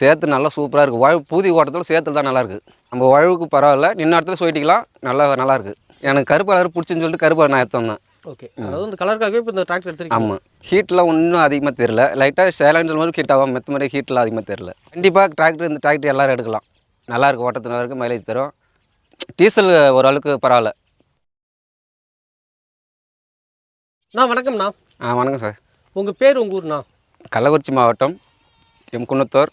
சேத்து நல்லா சூப்பராக இருக்குது உழவு பூதி ஓட்டத்தில் சேத்துல தான் நல்லா இருக்குது நம்ம உழவுக்கு பரவாயில்ல. நின்ன இடத்துல சொல்லிட்டிக்கலாம் நல்லா நல்லா இருக்குது எனக்கு கருப்பு கலர் பிடிச்சின்னு சொல்லிட்டு கருப்பு நான் எடுத்தோம்னா ஓகே. அதாவது இந்த கலருக்காகவே இப்போ இந்த டிராக்டர் எடுத்துருக்கீங்க. ஆமாம் ஹீட்லாம் ஒன்றும் அதிகமாக தெரில லைட்டாக சேலஞ்சு மாதிரி ஹீட் ஆகும் மெத்த மாதிரி ஹீட்லாம் அதிகமாக தெரில கண்டிப்பாக டிராக்டர் இந்த டிராக்டர் எல்லாரும் எடுக்கலாம். நல்லா இருக்கு. ஓட்டத்து நல்லா இருக்குது மைலேஜ் தரும். டீசல் ஓரளவுக்கு பரவாயில்ல. அண்ணா வணக்கம்ண்ணா. ஆ வணக்கம் சார் உங்கள் பேர் உங்கள் ஊர்ண்ணா? கள்ளக்குறிச்சி மாவட்டம் எம் குன்னத்தூர்.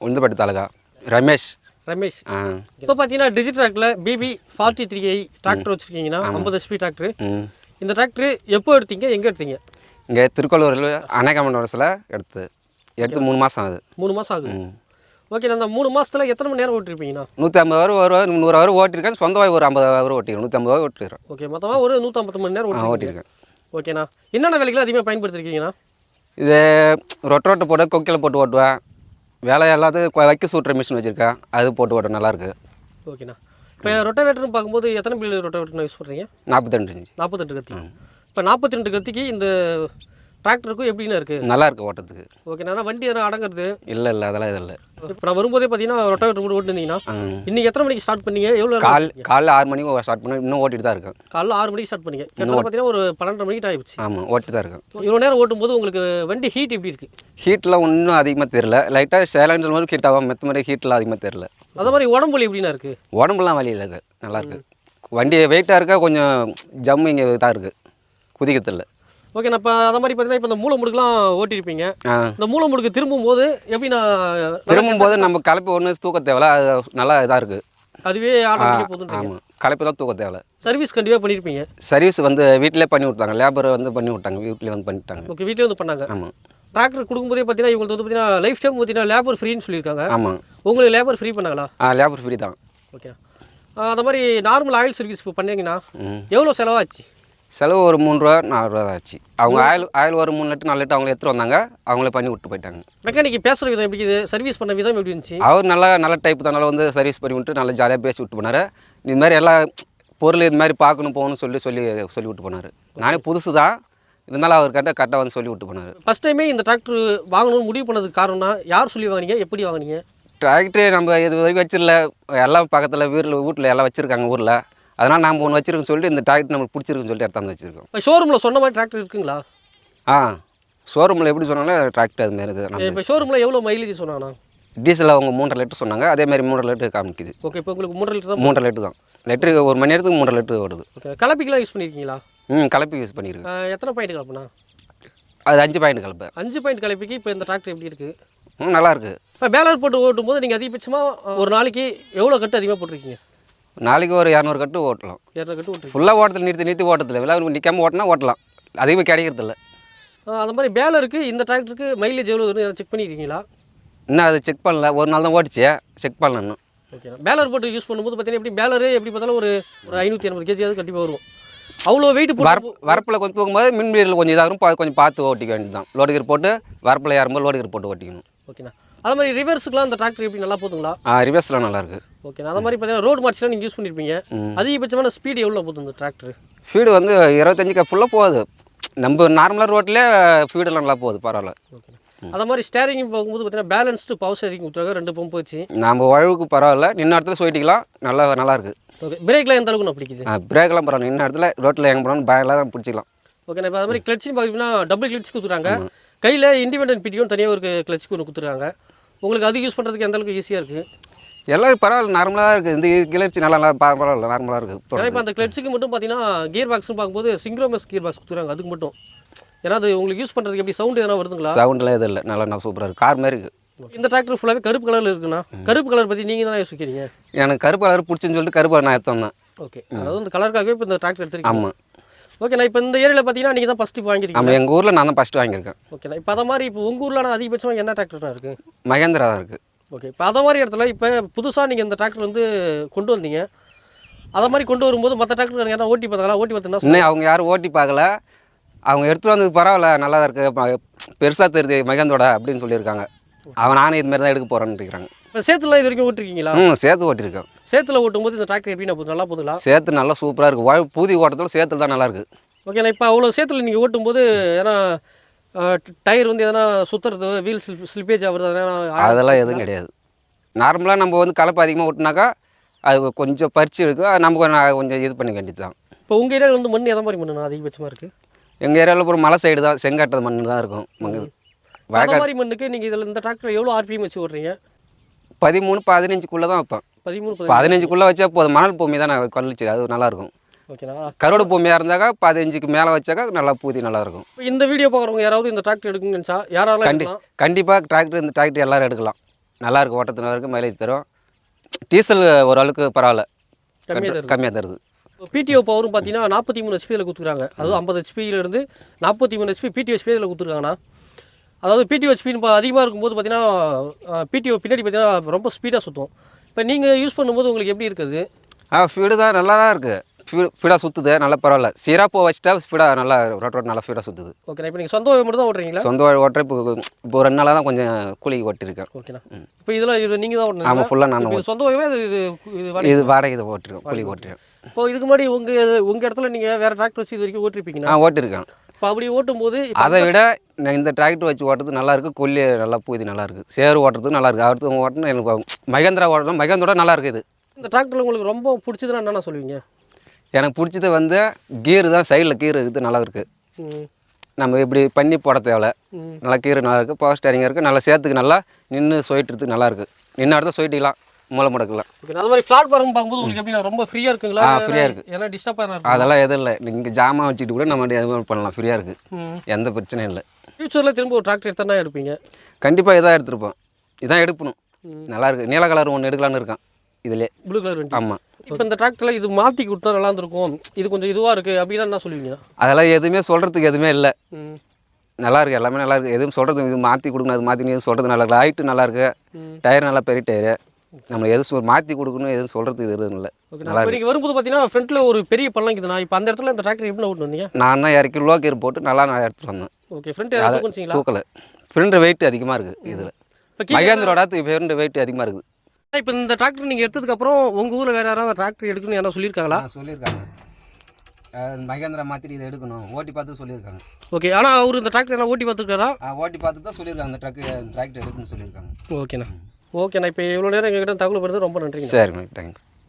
உளுந்தப்பட்டி தாலுகா ரமேஷ். ரமேஷ். ஆ. இப்போ பார்த்தீங்கன்னா டிஜிட்ராக்ல பிபி ஃபார்ட்டி த்ரீ ஐ டிராக்டர் வச்சுருக்கீங்கன்னா ஐம்பது ஹெச்பி டிராக்டர் இந்த டிராக்டர் எப்போ எடுத்தீங்க? எங்கே எடுத்தீங்க? இங்கே திருக்கோளூரில் வருஷத்தில் எடுத்து எடுத்து மூணு மாதம் ஆகுது. மூணு மாதம் ஆகுது. ஓகே அந்த மூணு மாதத்தில் எத்தனை மணி நேரம் ஓட்டிருப்பீங்கண்ணா நூற்றி ஐம்பது ஹவர் ஒரு நூறு ஹவர் ஓட்டியிருக்கேன் சொந்தமாக ஒரு ஐம்பது ஹவர் ஓட்டிருக்கேன். நூற்றி ஐம்பது ஹவர் ஓட்டிருக்கேன் ஓகே மொத்தமாக ஒரு நூற்றம்பத்து மணி நேரம் ஓட்டியிருக்கேன் ஓகேண்ணா. என்னென்ன வேலைகளை அதிகமாக பயன்படுத்திருக்கீங்கண்ணா இது ரொட்ட ரொட்டு போட்டு கொக்கில் போட்டு ஓட்டுவேன். வேலை கொ- வைக்க சூட்டுற மிஷின் வச்சுருக்கேன் அது போட்டு ஓட்ட நல்லாயிருக்கு ஓகேண்ணா. இப்போ ரொட்டவேட்டர்னு பார்க்கும்போது எத்தனை பில் ரொட்டவேட்டர் யூஸ் பண்ணுறீங்க நாற்பத்தெண்டு நாற்பத்தெட்டு கத்தி இப்போ நாற்பத்தி ரெண்டு கத்திக்கு இந்த டிராக்டருக்கும் எப்படிண்ணா இருக்குது நல்லா இருக்கு ஓட்டத்துக்கு ஓகேண்ணா வண்டி எதனா அடங்குறது? இல்லை இல்லை அதெல்லாம் இது இல்லை. இப்போ நான் வரும்போதே பார்த்தீங்கன்னா ரொட்டவேட்டர் கூட ஓட்டுனீங்கன்னா ம். இன்னைக்கு எத்தனை மணிக்கு ஸ்டார்ட் பண்ணீங்க? எவ்வளோ கால் காலைல ஆறு மணிக்கு ஸ்டார்ட் பண்ணி இன்னும் ஓட்டிட்டு தான் இருக்கேன். காலைல ஆறு மணிக்கு ஸ்டார்ட் பண்ணீங்க. கிட்டத்தட்ட பார்த்தீங்கன்னா ஒரு பன்னெண்டரை மணிக்கு ஆயிடுச்சு. ஆமாம் ஓட்டிட்டு தான் இருக்கேன். இவ்வளோ நேரம் ஓட்டும்போது உங்களுக்கு வண்டி ஹீட் எப்படி இருக்குது ஹீட்லாம் ஒன்றும் அதிகமாக தெரில லைட்டாக சேலஞ்சு மாதிரி ஹீட் ஆகும் மெத்த மாதிரி ஹீட்லாம் அதிகமாக தெரில அதே மாதிரி உடம்புல எப்படிண்ணா இருக்குது உடம்புலாம் வலி இல்லை இது நல்லா இருக்கு. வண்டி வெயிட்டாக இருக்கா? கொஞ்சம் ஜம்மு இங்கே இதாக இருக்குது குதிக்கத்தில் ஓகே நான் இப்போ அதே மாதிரி பார்த்தீங்கன்னா இப்போ இந்த மூளை முடுக்கெலாம் ஓட்டியிருப்பீங்க இந்த மூளை முடுக்கு திரும்பும் போது எப்படி நான் திரும்பும்போது நம்ம கலப்பி ஒன்று தூக்க தேவையில்ல அது நல்லா இதாக இருக்குது அதுவே ஆமாம் கலப்பி தான் தூக்க தேவையில்ல. சர்வீஸ் கண்டிப்பாக பண்ணியிருப்பீங்க சர்வீஸ் வந்து வீட்டிலே பண்ணி விட்டாங்க லேபர் வந்து பண்ணி விட்டாங்க வீட்டிலே வந்து பண்ணிட்டாங்க. ஓகே வீட்டிலே வந்து பண்ணாங்க. ஆமாம் டிராக்டர் கொடுக்கும்போதே பார்த்தீங்கன்னா இவங்களுக்கு வந்து பார்த்தீங்கன்னா லைஃப் டைம் பார்த்தீங்கன்னா லேபர் ஃப்ரீன்னு சொல்லியிருக்காங்க. ஆமாம் உங்களுக்கு லேபர் ஃப்ரீ பண்ணாங்களா? ஆ லேபர் ஃப்ரீ தான். ஓகே அதே மாதிரி நார்மல் ஆயில் சர்வீஸ் இப்போ பண்ணீங்கன்னா எவ்வளோ செலவாச்சு? செலவு ஒரு மூணு ரூபா நாலு ரூபா தான் ஆச்சு. அவங்க ஆயில் ஆயில் ஒரு மூணு லிட்டர் நாலு லிட்டர் அவங்களே எடுத்துகிட்டு வந்தாங்க. அவங்களே பண்ணி விட்டு போயிட்டாங்க. மெக்கானிக் பேசுகிற விதம் எப்படி இருக்குது? சர்வீஸ் பண்ண விதம் எப்படி இருந்துச்சு? அவர் நல்லா நல்ல டைப் தான். வந்து சர்வீஸ் பண்ணி விட்டு நல்லா ஜாலியாக பேசி விட்டு போனார். இது மாதிரி எல்லா பொருள் இது மாதிரி பார்க்கணும் போகணும்னு சொல்லி சொல்லி சொல்லி விட்டு போனார். நானே புதுசு தான். இருந்தாலும் அவர் கரெக்டாக கரெக்டாக வந்து சொல்லி விட்டு போனார். ஃபஸ்ட் டைமே இந்த டிராக்டர் வாங்கணும்னு முடிவு பண்ணதுக்கு காரணம்னா யார் சொல்லி வாங்குனீங்க? எப்படி வாங்குனீங்க? டிராக்டர் நம்ம இது வரைக்கும் வச்சிடல எல்லாம் பக்கத்தில் வீட்டில் வீட்டில் எல்லாம் வச்சுருக்காங்க ஊரில். அதனால் நம்ம ஒன்று வச்சிருக்கோன்னு சொல்லிட்டு இந்த டிராக்டர் நம்மளுக்கு பிடிச்சிருக்குன்னு சொல்லிட்டு எடுத்தாந்து வச்சுருக்கோம். இப்போ ஷோரூமில் சொன்ன மாதிரி டிராக்டர் இருக்குங்களா? ஆ ஷோரூமில் எப்படி சொன்னாலும் டிராக்டர் அது மாதிரி இது நம்ம இப்போ ஷோரூமில் எவ்வளோ மைலேஜ் சொன்னாங்கண்ணா டீசல் அவங்க மூன்றரை லிட்டர் சொன்னாங்க. அதே மாதிரி மூன்றரை லிட்டர் காமிக்குது. ஓகே இப்போ உங்களுக்கு மூன்றரை லிட்டர் தான் மூன்றரை லிட்டர் தான். லிட்டருக்கு ஒரு மணி நேரத்துக்கு மூன்றரை லிட்டர் ஓடுது. ஓகே கலப்பிக்கெலாம் யூஸ் பண்ணியிருக்கீங்களா ம் கலப்பி யூஸ் பண்ணியிருக்கேன் எத்தனை பாயிண்ட் கலப்புண்ணா அது அஞ்சு பாயிண்ட் கலப்பை அஞ்சு பாயிண்ட் கலப்பிக்கு இப்போ இந்த டிராக்டர் எப்படி இருக்குது ம் நல்லா இருக்கு. இப்போ பேலர் போட்டு ஓட்டும்போது நீங்கள் அதிகபட்சமாக ஒரு நாளைக்கு எவ்வளோ கட்டு அதிகமாக போட்டிருக்கீங்க? நாளைக்கு ஒரு இரநூறு கட்டு ஓட்டலாம். இரநூறு கட்டு ஃபுல்லாக ஓட்டத்தில் நிறுத்தி நிறுத்தி ஓட்டத்தில் விழா நிற்காம ஓட்டினா ஓட்டலாம். அதிகமாக கிடைக்கிறது இல்லை அஹ் அந்த மாதிரி பேலருக்கு இந்த டிராக்டருக்கு மைலேஜ் எவ்வளோ செக் பண்ணியிருக்கீங்களா இன்னும் அது செக் பண்ணல. ஒரு நாள் தான் ஓடிச்சு செக் பண்ணல இன்னும். ஓகே பேலர் போட்டு யூஸ் பண்ணும்போது பார்த்தீங்கன்னா எப்படி பேலரு எப்படி பார்த்தாலும் ஒரு ஒரு ஐநூற்றி எண்பது கேஜியாவது கண்டிப்பாக வரும். அவ்வளோ வெயிட் வரப் போட்டு வரப்பில் கொஞ்சம் தூக்கும்போது மின் வீரில் கொஞ்சம் இதாகும். கொஞ்சம் பார்த்து ஓட்டிக்க வேண்டியது தான் லோடு கீர் போட்டு வரப்பில் ஏறும்போது லோடு கீர் போட்டு ஓட்டிக்கணும். ஓகேண்ணா அதே மாதிரி ரிவர்ஸுக்குலாம் அந்த டிராக்டர் எப்படி நல்லா போதுங்களா ஆ ரிவர்ஸ்லாம் நல்லா ஓகேண்ணா அதே மாதிரி பார்த்தீங்கன்னா ரோடு மார்ச்லாம் நீங்கள் யூஸ் பண்ணியிருப்பீங்க. அதிகபட்சமான ஸ்பீடு எவ்வளோ போதும் இந்த டிராக்டர் ஃபீடு வந்து இருபத்தஞ்சுக்கு ஃபுல்லாக போகுது. நம்ம நார்மலாக ரோட்லேயே ஃபீடெல்லாம் நல்லா போகுது பரவாயில்ல. ஓகேண்ணா அதே மாதிரி ஸ்டேரிங் போகும்போது பார்த்தீங்கன்னா பேலன்ஸ்டு பவர் ஸ்டேரிங் கொடுத்துருக்காங்க ரெண்டு பம்ப் வச்சு. நம்ம உழவுக்கு பரவாயில்ல. நின்ன இடத்துல சொல்லிட்டிக்கலாம் நல்லா நல்லா இருக்கு. ஓகே பிரேக்லாம் எந்த அளவுக்கு நான் பிடிக்குது? ஆ, பிரேக்கெல்லாம் பரவாயில்ல. நின்ன இடத்துல ரோட்டில் எங்கே போனாலும் பேக்கெல்லாம் பிடிச்சிக்கலாம். ஓகேண்ணா இப்போ அது மாதிரி கிளட்ச்னு பார்த்தீங்கன்னா டபுள் கிளட்ச் கொடுத்துருக்காங்க. கையில் இண்டிபெண்டன்ட் பிடிக்கும் தனியாக ஒரு கிளட்ச் ஒன்று கொடுத்துருக்காங்க. உங்களுக்கு அது யூஸ் பண்ணுறதுக்கு எந்த அளவுக்கு ஈஸியாக இருக்குது எல்லாம் பரவாயில்ல நார்மலாக இருக்குது இந்த கிளர்ச்சி நல்லா நல்லா பரவாயில்ல நார்மலாக இருக்குது இப்போ அந்த கிளட்ச்சுக்கு மட்டும் பார்த்தீங்கன்னா கியர் பாக்ஸ்னு பார்க்கும்போது சிங்க்ரோமஸ் கியர் பாக்ஸ் கொடுத்துருக்காங்க. அதுக்கு மட்டும். ஏன்னா அது உங்களுக்கு யூஸ் பண்ணுறதுக்கு எப்படி சவுண்ட் எதனா வருதுங்களா? சவுண்ட்லாம் எதுவும் இல்லை. நல்லா நல்லா சூப்பராக இருக்குது கார் மாதிரி இருக்குது இந்த டிராக்டர் ஃபுல்லாகவே கருப்பு கலரில் இருக்குண்ணா. கருப்பு கலர் பற்றி நீங்கள் தான் யோசிக்கிறீங்க? எனக்கு கருப்பு கலர் பிடிச்சின்னு சொல்லிட்டு கருப்பு நான் எடுத்தோம்னா ஓகே அதாவது இந்த கலருக்காகவே இப்போ இந்த டிராக்டர் எடுத்துருக்கீங்க. ஆமாம் ஓகேண்ணா இப்போ இந்த ஏரியாவில் பார்த்தீங்கன்னா நீங்கள் தான் ஃபஸ்ட்டு இப்போ வாங்கிருக்கீங்க நம்ம எங்கள் ஊரில் நான் தான் ஃபஸ்ட்டு வாங்கியிருக்கேன். ஓகேண்ணா இப்போ அதை மாதிரி இப்போ உங்கள் ஊரில் அதிகபட்சமாக என்ன டிராக்டர்னா இருக்குது மகேந்திரா தான் இருக்குது ஓகே இப்போ அதை மாதிரி இடத்துல இப்போ புதுசாக நீங்கள் இந்த டிராக்டர் வந்து கொண்டு வந்தீங்க. அதை மாதிரி கொண்டு வரும்போது மற்ற டிராக்டர் யாரா ஓட்டி பார்த்தாங்களா? ஓட்டி பார்த்துன்னா இன்னும் அவங்க யாரும் ஓட்டி பார்க்கல. அவங்க எடுத்து வந்தது பரவாயில்ல நல்லா தான் இருக்குது பெருசாக தெரியுது மகேந்தோட அப்படின்னு சொல்லியிருக்காங்க. அவன் நானும் இது மாதிரி தான் எடுக்க போகிறேன்னு இருக்கிறாங்க இப்போ சேத்துல இது வரைக்கும் ஓட்டிருக்கீங்களா? ம் சேர்த்து ஓட்டியிருக்கேன் சேத்துல ஓட்டும்போது இந்த டிராக்டர் எப்படி போகுது நல்லா போகுதுங்களா? சேத்து நல்லா சூப்பராக இருக்குது பூதி ஓட்டத்தில் சேத்துல தான் நல்லா இருக்குது ஓகேண்ணா இப்போ அவ்வளோ சேத்துல நீங்கள் ஓட்டும்போது ஏன்னா டயர் வந்து எதனா சுற்றுறது வீல் ஸ்லிப் ஸ்லிப்பேஜ் ஆகுறது அதெல்லாம் எதுவும் கிடையாது. நார்மலாக நம்ம வந்து கலப்பு அதிகமாக விட்டுனாக்கா அது கொஞ்சம் பறிச்சு இருக்கும் அது நம்ம கொஞ்சம் இது பண்ண வேண்டியது தான் இப்போ உங்கள் ஏரியாவில் வந்து மண் எந்த மாதிரி மண்ணு அதிகபட்சமாக இருக்குது எங்கள் ஏரியாவில் அப்புறம் மலை சைடு தான் செங்காட்டது மண் தான் இருக்கும் மங்கு. மாதிரி மண்ணுக்கு நீங்கள் இதில் இந்த டிராக்டர் எவ்வளோ ஆர்பிஎம் வச்சு ஓடுறீங்க பதிமூணு பதினஞ்சுக்குள்ளே தான் வைப்பேன். பதிமூணு பதினஞ்சு பதினஞ்சுக்குள்ளே. வச்சா போதும். மணல் பூமி தான் நான் கொல்லிச்சு அது நல்லாயிருக்கும் ஓகேண்ணா. கருவடு பூமியாக இருந்தாக்கா பதினஞ்சுக்கு மேலே வச்சாக்கா நல்லா பூதி நல்லாயிருக்கும். இப்போ இந்த வீடியோ பார்க்குறவங்க யாராவது இந்த டிராக்டர் எடுக்குங்கன்னு நினச்சா யாரெல்லாம் கண்டி கண்டிப்பாக டிராக்டர் இந்த டிராக்டர் எல்லாரும் எடுக்கலாம். நல்லா இருக்கு ஓட்டத்து நல்லா மைலேஜ் தரும். டீசல் ஓரளவுக்கு பரவாயில்ல. கம்மியாக தருது. கம்மியாக தருது. பிடிஓ பவரும் பார்த்தீங்கன்னா நாற்பத்தி மூணு ஹெச்பியில் கொடுத்துருக்காங்க. அதுவும் ஐம்பது ஹெச்பியிலேருந்து நாற்பத்தி மூணு ஹெச்பி பிடிஓ ஹெச்பியில் கொடுத்துருக்காங்கண்ணா. அதாவது பிடிஓ ஹெச்பின்னு அதிகமாக இருக்கும்போது பார்த்தீங்கன்னா பிடிஓ பின்னாடி பார்த்தீங்கன்னா ரொம்ப ஸ்பீடாக சுற்றும் இப்போ நீங்கள் யூஸ் பண்ணும்போது உங்களுக்கு எப்படி இருக்குது? ஆ ஃபீடு தான் நல்லா தான் இருக்குது ஃபீடாக சுற்றுது நல்லா பரவாயில்ல. சீராக போ வச்சுட்டா ஸ்பீடாக நல்லா ரோட் ரோட் நல்லா ஃபீடாக சுற்றுது ஓகேண்ணா இப்போ நீங்கள் சொந்த மட்டும் தான் ஓட்டுறீங்களா? சொந்த ஓட்டுற இப்போ இப்போ ரெண்டு நாளாக தான் கொஞ்சம் கூலிக்கு ஓட்டியிருக்கேன் ஓகேண்ணா இப்போ இதெல்லாம் இது நீங்கள் தான் ஓட்டணும் ஆமாம் ஃபுல்லாக நான் சொந்த ஊரவே இது இது வாடகை. இது ஓட்டிருக்கேன் கூலிக்கு ஓட்டிருக்கேன் இப்போ இதுக்கு முன்னாடி உங்கள் உங்கள் இடத்துல நீங்கள் வேறு டிராக்டர் வச்சு இது வரைக்கும் ஓட்டிருப்பீங்கண்ணா ஆ ஓட்டிருக்கேன். இப்போ அப்படி ஓட்டும்போது இப்ப அதை விட நான் இந்த டிராக்டர் வச்சு ஓட்டுறது நல்லா இருக்கு. கொல்லி நல்லா பூதி நல்லா இருக்கு. சேறு ஓட்டுறது நல்லா இருக்கு. அடுத்து ஓட்டணும் எனக்கு மகேந்திரா ஓட்டணும். மகேந்திரோட நல்லா இருக்குது இது. இந்த டிராக்டரில் உங்களுக்கு ரொம்ப பிடிச்சதுன்னா என்னென்ன சொல்லுவீங்க? எனக்கு பிடிச்சது வந்து கீரு தான் சைடில் கீரு இருக்குது நல்லா இருக்குது நம்ம இப்படி பண்ணி போட ம். நல்லா கீரு நல்லா இருக்குது பவர் ஸ்டேரிங் இருக்குது நல்லா சேர்த்துக்கு நல்லா நின்று சொயிட்டுறதுக்கு நல்லா இருக்குது நின்று இடத்த சொயிட்டிக்கலாம் மூளை முடக்கலாம் அது மாதிரி ஃப்ளாட் பாருங்க பார்க்கும்போது உங்களுக்கு எப்படி ரொம்ப ஃப்ரீயாக இருக்குங்களா? ஆ, இல்ல free-ஆ இருக்கு. ஏன்னா டிஸ்டர்பாக அதெல்லாம் எதுவும் இல்லை. இங்கே ஜாமான் வச்சுட்டு கூட நம்ம மாதிரி பண்ணலாம் ஃப்ரீயாக இருக்குது எந்த பிரச்சனையும் இல்லை. ஃபியூச்சரில் திரும்ப ஒரு டிராக்டர் எடுத்தா எடுப்பீங்க? கண்டிப்பாக இதான் எடுத்துருப்போம். இதான் எடுக்கணும். நல்லா இருக்கு. நீல கலர் ஒன்று எடுக்கலான்னு இருக்கேன். இதிலே ப்ளூ கலர் ஆமாம் இப்போ இந்த டிராக்டரில் இது மாற்றி கொடுத்தா நல்லா இருந்திருக்கும் இது கொஞ்சம் இதுவாக இருக்குது அப்படின்னா என்ன சொல்லுவீங்க? அதெல்லாம் எதுவுமே சொல்கிறதுக்கு எதுவுமே இல்லை. நல்லா இருக்கு எல்லாமே நல்லா இருக்கு. எதுவும் சொல்கிறது இது மாற்றி கொடுக்கணும் அது மாற்றி எதுவும் சொல்கிறது நல்லா இருக்கு. ஹைட்டு நல்லா இருக்கு. ம். டயர் நல்லா பெரிய டயரு நம்ம எதுவும் சொல் மாற்றி கொடுக்கணும் எதுவும் சொல்கிறதுக்கு இது எதுவும் இல்லை. நல்லா வரும்போது பார்த்தீங்கன்னா ஃப்ரண்ட்டில் ஒரு பெரிய பள்ளம் இருக்குதுண்ணா இப்போ அந்த இடத்துல இந்த டிராக்டர் எப்படி ஓட்டு வந்தீங்க நான் தான் இறக்கி லோ கீர் போட்டு நல்லா நான் எடுத்துட்டு வந்தேன். ஓகே ஃப்ரண்ட் தூக்கலை. ஃப்ரெண்டு வெயிட் அதிகமாக இருக்குது இதில். மகேந்திரோட ஃப்ரெண்டு வெயிட் அதிகமாக இருக்குது இப்போ இந்த டிராக்டர் நீங்கள் எடுத்ததுக்கப்புறம் உங்கள் ஊரில் வேறு யாராவது டிராக்டர் எடுக்கணும்னு யாராவது சொல்லியிருக்காங்களா? சொல்லியிருக்காங்க. மகேந்திரா மாற்றி இதை எடுக்கணும். ஓட்டி பார்த்து சொல்லியிருக்காங்க. ஓகே ஆனால் அவர் இந்த டிராக்டர் எல்லாம் ஓட்டி பார்த்துருக்காரா? ஓட்டி பார்த்து தான் சொல்லியிருக்காங்க. அந்த ட்ரக்கு டிராக்டர் எடுக்கணும்னு சொல்லியிருக்காங்க. ஓகேண்ணா ஓகேண்ணா இப்போ இவ்வளோ நேரம் எங்ககிட்ட தகவல் பெறுறது ரொம்ப நன்றிங்க. சரி தேங்க்யூ